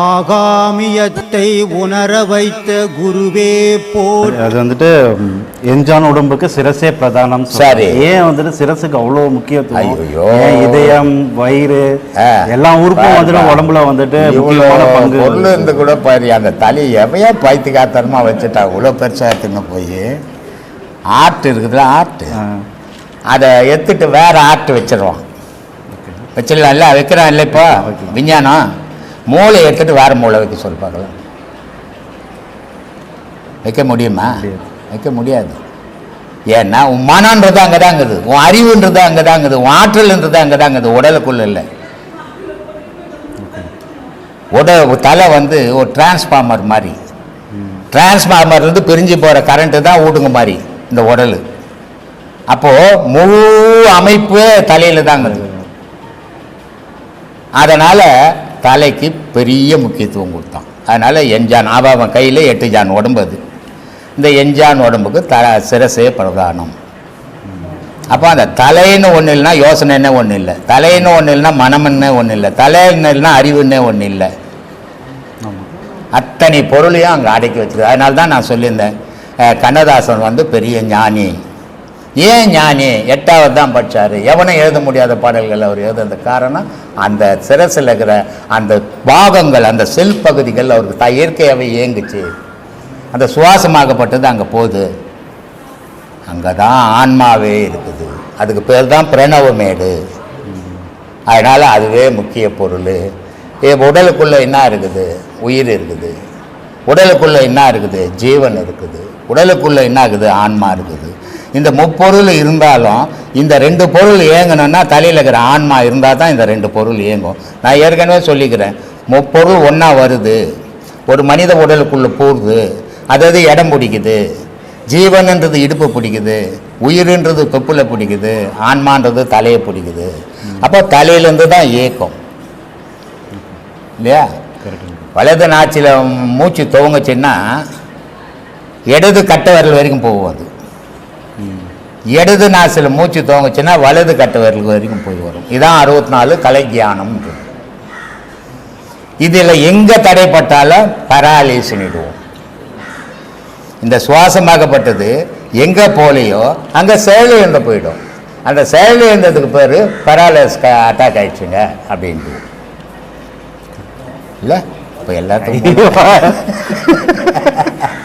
ஆகாமியத்தை உணர வைத்த குருவே போற்றி அது வந்துட்டு எஞ்சான் உடம்புக்கு சிரசே பிரதானம். சரி. ஏன் வந்துட்டு சிரசுக்கு அவ்வளோ முக்கியத்துவம். ஏன் இதயம் வயிறு ஆ. எல்லா உறுப்பும் வந்துட்டு உடம்புல வந்துட்டு முக்கியமான பங்கு பொருள் இருந்து கூட பாரு அந்த தலை எவையா பைத்து காத்தரமா வச்சுட்டா இவ்வளோ பெருசாக எடுத்துன்னு போய் ஆர்ட் இருக்குதுல ஆர்ட். அதை எடுத்துட்டு வேற ஆர்ட் வச்சிருவான் வச்சிடலாம்ல வைக்கிறான் இல்லை இப்போ. விஞ்ஞானம் மூளை எடுத்துட்டு வேற மூளை வைக்க சொல்லி பார்க்கலாம். வைக்க முடியுமா. வைக்க முடியாது. ஏன்னா உன் மனன்றது அங்கே தாங்குது உன் அறிவுன்றது அங்கே தாங்குது உன் ஆற்றல்ன்றது அங்கே தாங்குது உடலுக்குள்ள இல்லை. உடல் தலை வந்து ஒரு டிரான்ஸ்ஃபார்மர் மாதிரி. டிரான்ஸ்ஃபார்மர் இருந்து பிரிஞ்சு போகிற கரண்ட்டு தான் ஊடுங்க மாதிரி இந்த உடல். அப்போது முழு அமைப்பு தலையில் தாங்குது அதனால் தலைக்கு பெரிய முக்கியத்துவம் கொடுத்தான். அதனால் எஞ்சான் அவன் அவன் கையில் எட்டு ஜான் உடம்பு அது. இந்த எஞ்சான் உடம்புக்கு த சிரசே பிரதானம். அப்போ அந்த தலைன்னு ஒன்று இல்லைன்னா யோசனைன்னு ஒன்று இல்லை. தலைன்னு ஒன்று இல்லைன்னா மனம்னே ஒன்று இல்லை. தலைன்னு இல்லைன்னா அறிவுன்னே ஒன்று இல்லை. அத்தனை பொருளையும் அங்கே அடக்கி வச்சுருக்கு அதனால தான் நான் சொல்லியிருந்தேன் கண்ணதாசன் வந்து பெரிய ஞானி. ஏன் ஞானி? எட்டாவது தான் படித்தார் எவனும் எழுத முடியாத பாடல்கள் அவர் எழுதுறது காரணம் அந்த சிரசில் இருக்கிற அந்த பாகங்கள் அந்த செல் பகுதிகள் அவருக்கு த இயற்கையாகவே இயங்குச்சு. அந்த சுவாசமாகப்பட்டது அங்கே போகுது. அங்கே தான் ஆன்மாவே இருக்குது. அதுக்கு பேர் தான் பிரணவமேடு அதனால் அதுவே முக்கிய பொருள். ஏ உடலுக்குள்ளே என்ன இருக்குது? உயிர் இருக்குது. உடலுக்குள்ளே என்ன இருக்குது? ஜீவன் இருக்குது. உடலுக்குள்ளே என்ன இருக்குது? ஆன்மா இருக்குது. இந்த முப்பொருள் இருந்தாலும் இந்த ரெண்டு பொருள் இயங்கணும்னா தலையில் இருக்கிற ஆன்மா இருந்தால் தான் இந்த ரெண்டு பொருள் இயங்கும். நான் ஏற்கனவே சொல்லிக்கிறேன். முப்பொருள் ஒன்றா வருது. ஒரு மனித உடலுக்குள்ளே போகுது. அதாவது இடம் பிடிக்குது? ஜீவன்ன்றது இடுப்பு பிடிக்குது. உயிர்ன்றது தொப்புல பிடிக்குது. ஆன்மான்றது தலையை பிடிக்குது. அப்போ தலையிலேருந்து தான் இயக்கம். இல்லையா? வலது நாச்சில் மூச்சு துவங்குச்சுன்னா இடது கட்டை விரல் வரைக்கும் போகும் அது இடது நாசில் மூச்சு துவங்குச்சுன்னா வலது கட்டை விரல் வரைக்கும் போய் வரும். இதான் அறுபத்தி நாலு கலை தியானம் இதில் எங்கே தடைப்பட்டாலும் பராலிசினிடுவோம் இந்த சுவாசமாகப்பட்டது எங்கே போலையோ அங்கே செயலிழந்து போயிடும். அந்த செயலிழந்ததுக்கு பேர் பராலிஸ் அட்டாக் ஆயிடுச்சுங்க அப்படின்ட்டு. இல்லை? இப்போ எல்லாத்துக்கும்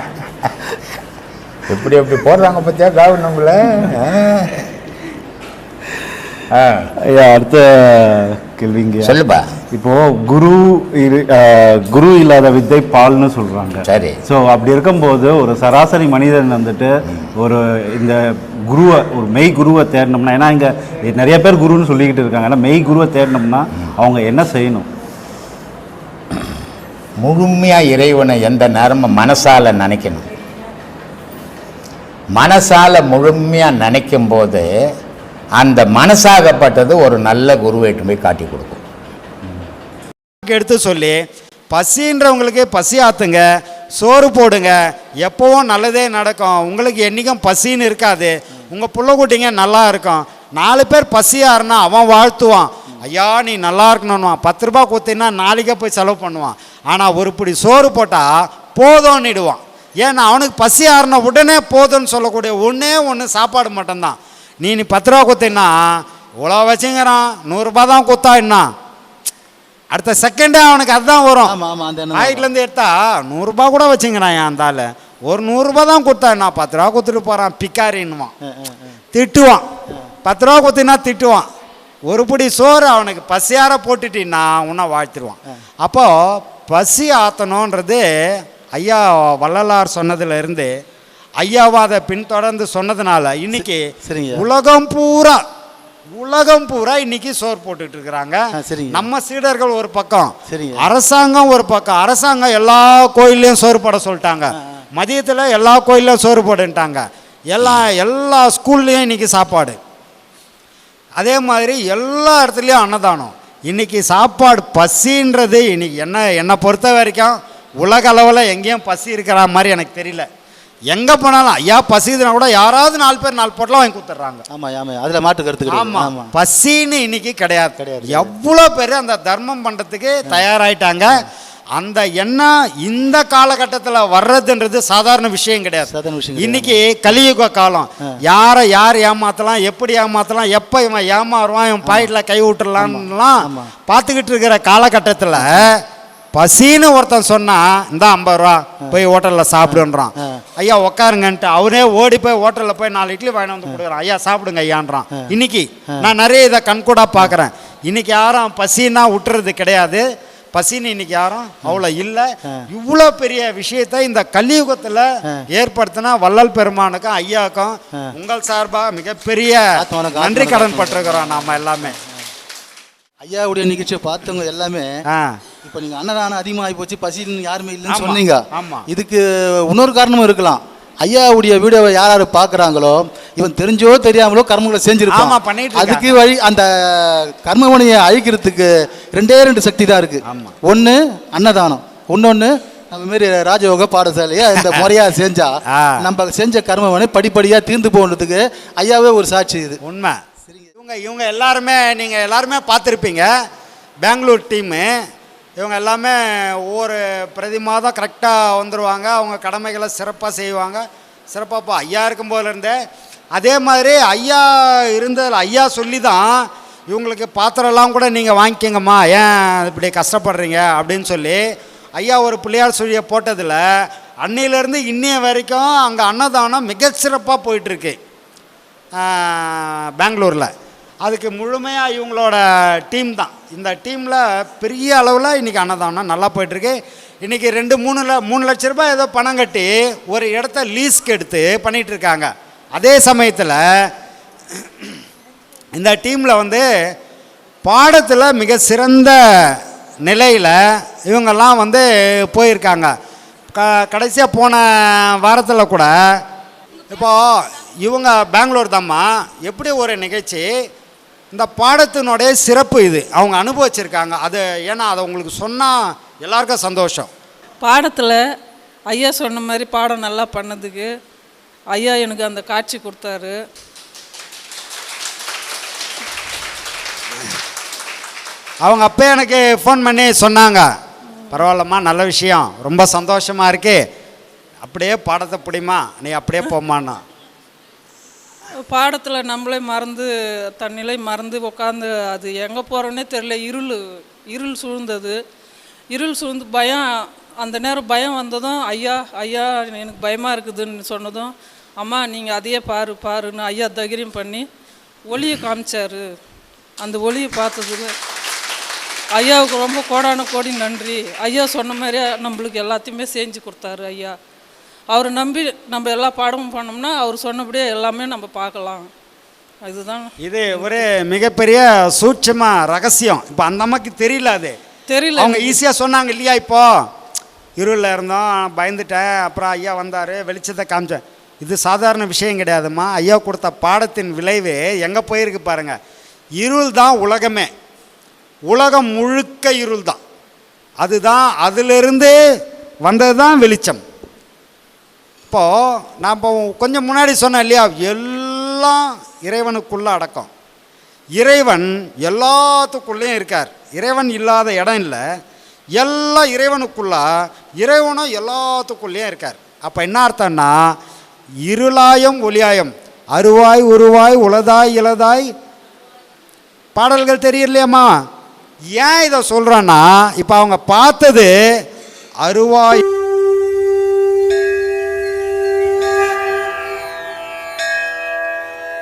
எப்படி எப்படி போடுறாங்க பத்தியா கவர்னங்கள ஆ. ஐயா அடுத்த கேள்விங்க சொல்லுப்பா. இப்போ குரு குரு இல்லாத வித்தை பால்னு சொல்றாங்க. சரி. ஸோ அப்படி இருக்கும்போது ஒரு சராசரி மனிதன் வந்துட்டு ஒரு இந்த குருவை ஒரு மெய் குருவை தேடணும்னா ஏன்னா இங்கே நிறைய பேர் குருன்னு சொல்லிக்கிட்டு இருக்காங்க. ஆனால் மெய் குருவை தேடணும்னா அவங்க என்ன செய்யணும்? முழுமையாக இறைவனை எந்த நேரமும் மனசால நினைக்கணும். மனசால் முழுமையாக நினைக்கும் போது அந்த மனசாகப்பட்டது ஒரு நல்ல குருவேட்டு போய் காட்டி கொடுக்கும். எடுத்து சொல்லி பசின்றவங்களுக்கு பசி ஆத்துங்க சோறு போடுங்க எப்போவும் நல்லதே நடக்கும். உங்களுக்கு என்றைக்கும் பசின்னு இருக்காது. உங்கள் புள்ள குட்டிங்க நல்லா இருக்கும். நாலு பேர் பசியாருன்னா அவன் வாழ்த்துவான். ஐயா நீ நல்லா இருக்கணும்னுவான். பத்து ரூபா கொடுத்தீங்கன்னா நாளைக்கே போய் செலவு பண்ணுவான். ஆனால் ஒரு பிடி சோறு போட்டால் போதும்னுடுவான். ஏன்னா அவனுக்கு பசி ஆறுன உடனே போதும்னு சொல்லக்கூடிய ஒன்றே ஒன்று சாப்பாடு மட்டும்தான். நீ நீ பத்து ரூபா கொடுத்தீங்கன்னா இவ்வளோ வச்சுங்கிறான் நூறுரூபா தான் கொடுத்தா என்ன? அடுத்த செகண்டே அவனுக்கு அதுதான் வரும். பாக்கெட்லேருந்து எடுத்தா நூறுரூபா கூட வச்சுங்கிறான் என் அந்த ஆளு ஒரு நூறுரூபா தான் கொடுத்தா என்ன? பத்து ரூபா கொடுத்துட்டு போகிறான் பிக்காரின்னுவான். திட்டுவான். பத்து ரூபா கொடுத்தினா திட்டுவான். ஒரு பிடி சோறு அவனுக்கு பசியார போட்டுட்டின்னா உன்னை வாழ்த்திடுவான் அப்போது பசி ஆற்றணுன்றது ஐயா வள்ளலார் சொன்னதுல இருந்து ஐயாவை அதை பின்தொடர்ந்து சொன்னதுனால இன்னைக்கு. உலகம் பூரா உலகம் பூரா இன்னைக்கு சோறு போட்டுட்டு இருக்கிறாங்க. நம்ம சீடர்கள் ஒரு பக்கம். அரசாங்கம் ஒரு பக்கம் அரசாங்கம் எல்லா கோயில்லையும் சோறு போட சொல்லிட்டாங்க மதியத்தில் எல்லா கோயில்லையும் சோறு போடுன்ட்டாங்க எல்லா எல்லா ஸ்கூல்லையும் இன்னைக்கு சாப்பாடு அதே மாதிரி எல்லா இடத்துலையும் அன்னதானம் இன்னைக்கு சாப்பாடு பசின்றது இன்னைக்கு என்ன என்னை பொறுத்த வரைக்கும் உலக அளவில் எங்கேயும் பசி இருக்கிற மாதிரி எனக்கு தெரியல. எங்கே போனாலும் ஐயா பசிதுனா கூட யாராவது நாலு பேர் நாலு பொட்டலாம் வாங்கி கொடுத்துட்றாங்க. ஆமா ஆமா அதுல மாட்டு கருத்து கிடையாது. ஆமா ஆமா. பசின்னு இன்னைக்கு கிடையாது. கிடையாது. எவ்வளோ பேர் அந்த தர்மம் பண்றதுக்கு தயாராயிட்டாங்க. அந்த எண்ணம் இந்த காலகட்டத்தில் வர்றதுன்றது சாதாரண விஷயம் கிடையாது. சாதாரண விஷயம். இன்னைக்கு கலியுக காலம். யாரை யார் ஏமாத்தலாம் எப்படி ஏமாத்தலாம் எப்போ இவன் ஏமாறுவான் இவன் பாயிண்டில் கை விட்டுறலாம்லாம் ஆமா. பார்த்துக்கிட்டு இருக்கிற காலகட்டத்தில் பசின்னு ஒருத்தன் சொன்னா இந்த ஐம்பது ரூபா போய் ஹோட்டலில் சாப்பிடுன்றான். ஐயா உக்காருங்கன்ட்டு அவனே ஓடி போய் ஹோட்டலில் போய் நாலு இட்லி வாங்கி வந்து கொடுக்குறான். ஐயா சாப்பிடுங்க ஐயான்றான். இன்னைக்கு நான் நிறைய இதை கண்கூடா பார்க்குறேன். இன்னைக்கு யாரும் பசின்னா விட்டுறது கிடையாது. பசின்னு இன்னைக்கு யாரும் அவ்வளோ இல்லை. இவ்வளோ பெரிய விஷயத்தை இந்த கலியுகத்தில் ஏற்படுத்தின வள்ளல் பெருமானுக்கும் ஐயாவுக்கும் உங்கள் சார்பாக மிகப்பெரிய நன்றி கடன். பட்டிருக்கிறோம் நாம எல்லாமே. ஐயாவுடைய நிகழ்ச்சியை பார்த்தவங்க எல்லாமே ஆ. இப்போ நீங்க அன்னதானம் அதிகமாகி போச்சு பசின்னு யாருமே இல்லைன்னு சொன்னீங்க. இதுக்கு இன்னொரு காரணமும் இருக்கலாம். ஐயாவுடைய வீடியோவை யார் யார் பார்க்குறாங்களோ இவன் தெரிஞ்சோ தெரியாமலோ கர்மங்களை செஞ்சிருப்பான். அதுக்கு வழி அந்த கர்மவனையை அழிக்கிறதுக்கு ரெண்டே ரெண்டு சக்தி தான் இருக்கு. ஆமா. ஒன்று அன்னதானம். இன்னொன்று நம்ம மாரி ராஜயோக பாடசாலையை இந்த முறையா செஞ்சா ஆ. நம்ம செஞ்ச கர்மவனை படிப்படியாக தீர்ந்து போன்றதுக்கு ஐயாவே ஒரு சாட்சி இது. உண்மை. இவங்க இவங்க எல்லாருமே நீங்கள் எல்லாருமே பார்த்துருப்பீங்க. பெங்களூர் டீமு. இவங்க எல்லாமே ஒவ்வொரு பிரதி மாதம் கரெக்டாக வந்துடுவாங்க அவங்க கடமைகளை சிறப்பாக செய்வாங்க. சிறப்பாக இப்போ ஐயா இருக்கும் போதுலேருந்தே அதே மாதிரி ஐயா இருந்ததில் ஐயா சொல்லி தான் இவங்களுக்கு பாத்திரம்லாம் கூட நீங்கள் வாங்கிக்கங்கம்மா ஏன் இப்படி கஷ்டப்படுறீங்க? அப்படின்னு சொல்லி ஐயா ஒரு பிள்ளையார் சொல்லியை போட்டதில் அன்னையிலேருந்து இன்னைய வரைக்கும் அங்கே அன்னதானம் மிகச்சிறப்பாக போயிட்டுருக்கு. பெங்களூரில். அதுக்கு முழுமையாக இவங்களோட டீம் தான். இந்த டீமில் பெரிய அளவில் இன்றைக்கி அன்னதானம் நல்லா போயிட்டுருக்கு. இன்றைக்கி ரெண்டு மூணு ல மூணு லட்ச ரூபாய் ஏதோ பணம் கட்டி ஒரு இடத்த லீஸ்க்கு எடுத்து பண்ணிகிட்டு இருக்காங்க. அதே சமயத்தில் இந்த டீமில் வந்து பாடத்தில் மிக சிறந்த நிலையில் இவங்கெல்லாம் வந்து போயிருக்காங்க. க கடைசியாக போன வாரத்தில் கூட இப்போது இவங்க பெங்களூர் தாம்மா எப்படி ஒரு நிகழ்ச்சி இந்த பாடத்தினுடைய சிறப்பு இது. அவங்க அனுபவிச்சிருக்காங்க. அது ஏன்னா அதை உங்களுக்கு சொன்னால் எல்லாருக்கும் சந்தோஷம். பாடத்தில் ஐயா சொன்ன மாதிரி பாடம் நல்லா பண்ணதுக்கு ஐயா எனக்கு அந்த காட்சி கொடுத்தாரு. அவங்க அப்போ எனக்கு ஃபோன் பண்ணி சொன்னாங்க. பரவாயில்லம்மா நல்ல விஷயம். ரொம்ப சந்தோஷமாக இருக்கு. அப்படியே பாடத்தை பிடிமா நீ அப்படியே போம்மான்னா. பாடத்தில் நம்மளே மறந்து தன்னிலை மறந்து உட்காந்து அது எங்கே போகிறோன்னே தெரியல. இருள் இருள் சூழ்ந்தது. இருள் சூழ்ந்து பயம் அந்த நேரம் பயம் வந்ததும் ஐயா ஐயா எனக்கு பயமாக இருக்குதுன்னு சொன்னதும் அம்மா நீங்கள் அதையே பாரு பாருன்னு ஐயா தைரியம் பண்ணி ஒளியை காமிச்சாரு. அந்த ஒளியை பார்த்ததுக்கு ஐயாவுக்கு ரொம்ப கோடான கோடி நன்றி. ஐயா சொன்ன மாதிரியே நம்மளுக்கு எல்லாத்தையுமே செஞ்சு கொடுத்தாரு ஐயா. அவரை நம்பி நம்ம எல்லா பாடமும் பண்ணோம்னா அவர் சொன்னபடியே எல்லாமே நம்ம பார்க்கலாம். அதுதான். இது ஒரு மிகப்பெரிய சூட்சம ரகசியம். இப்போ அந்த அம்மாக்கு தெரியல அது. தெரியல. அவங்க ஈஸியாக சொன்னாங்க இல்லையா இப்போ? இருளில் இருந்தோம் பயந்துட்டேன். அப்புறம் ஐயா வந்தார் வெளிச்சத்தை காமிச்சேன் இது சாதாரண விஷயம் கிடையாதும்மா. ஐயா கொடுத்த பாடத்தின் விளைவு எங்கே போயிருக்கு பாருங்க. இருள் தான் உலகமே. உலகம் முழுக்க இருள் தான். அதுதான் அதிலிருந்து வந்தது தான் வெளிச்சம். இப்போது நாம் கொஞ்சம் முன்னாடி சொன்னேன் இல்லையா? எல்லாம் இறைவனுக்குள்ளே அடக்கம். இறைவன் எல்லாத்துக்குள்ளேயும் இருக்கார். இறைவன் இல்லாத இடம் இல்லை. எல்லாம் இறைவனுக்குள்ளே இறைவனும் எல்லாத்துக்குள்ளேயும் இருக்கார். அப்போ என்ன அர்த்தம்னா இருளாயம் ஒளியாயம் அருவாய் உருவாய் உளதாய் இளதாய் பாடல்கள் தெரியலையம்மா? ஏன் இதை சொல்கிறேன்னா இப்போ அவங்க பார்த்தது அருவாய்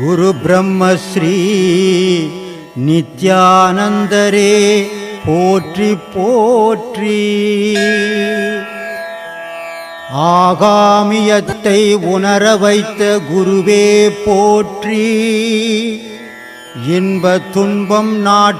குரு பிரம்மஸ்ரீ நித்யானந்தரே போற்றி போற்றி. ஆகாமியத்தை உணர வைத்த குருவே போற்றி. இன்ப துன்பம் நாட்